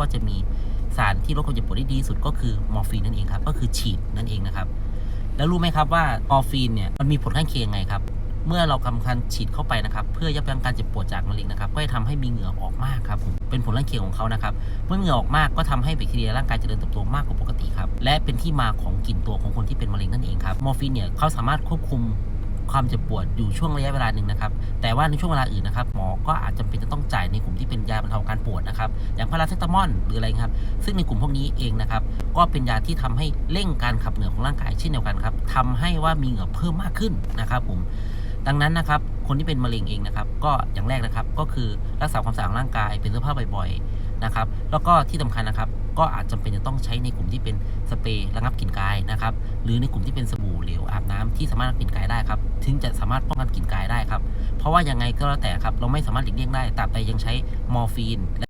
ก็จะมีสารที่ลดความเจ็บปวดได้ดีสุดก็คือมอร์ฟีนนั่นเองครับก็คือฉีดนั่นเองนะครับแล้วรู้ไหมครับว่ามอร์ฟีนเนี่ยมันมีผลข้างเคียงไงครับเมื่อเรากำคัญฉีดเข้าไปนะครับ เพื่อยับยั้งการเจ็บปวดจากมะเร็งนะครับ ก็จะทำให้มีเหงื่อออกมากครับผมเป็นผลข้างเคียงของเขานะครับ เมื่อเหงื่อออกมากก็ทำให้แบคทีเรียร่างกายเจริญเติบโตมากกว่าปกติครับ และเป็นที่มาของกลิ่นตัวของคนที่เป็นมะเร็งนั่นเองครับ มอร์ฟีนเนี่ยเขาสามารถควบคุมความเจ็บปวดอยู่ช่วงระยะเวลาหนึ่งนะครับ แต่ว่าในช่วงเวลาอื่นนะครับหมอก็อาจจำเป็นจะต้อง นะครับ อย่างพาราเซตามอลหรืออะไรครับ ซึ่งในกลุ่มพวกนี้เองนะครับ ก็เป็นยาที่ทำให้เร่งการขับเหงื่อของร่างกายเช่นเดียวกันครับทำให้ว่ามีเหงื่อเพิ่มมากขึ้นนะครับผมดังนั้นนะครับ คนที่เป็นมะเร็งเองนะครับ ก็อย่างแรกนะครับ ก็คือรักษาความสะอาดของร่างกายเป็นเสื้อผ้าบ่อยๆนะครับ แล้วก็ที่สำคัญนะครับ ก็อาจจำเป็นจะต้องใช้ในกลุ่มที่เป็นสเปรย์ระงับกลิ่นกายนะครับ หรือในกลุ่มที่เป็นสบู่เหลวอาบน้ำที่สามารถระงับกลิ่นกายได้ครับ ถึงจะสามารถป้องกันกลิ่นกายได้ครับ เพราะว่ายังไงก็แล้วแต่ครับ เราไม่สามารถหลีกเลี่ยงได้ตราบใดยังใช้มอร์ฟีน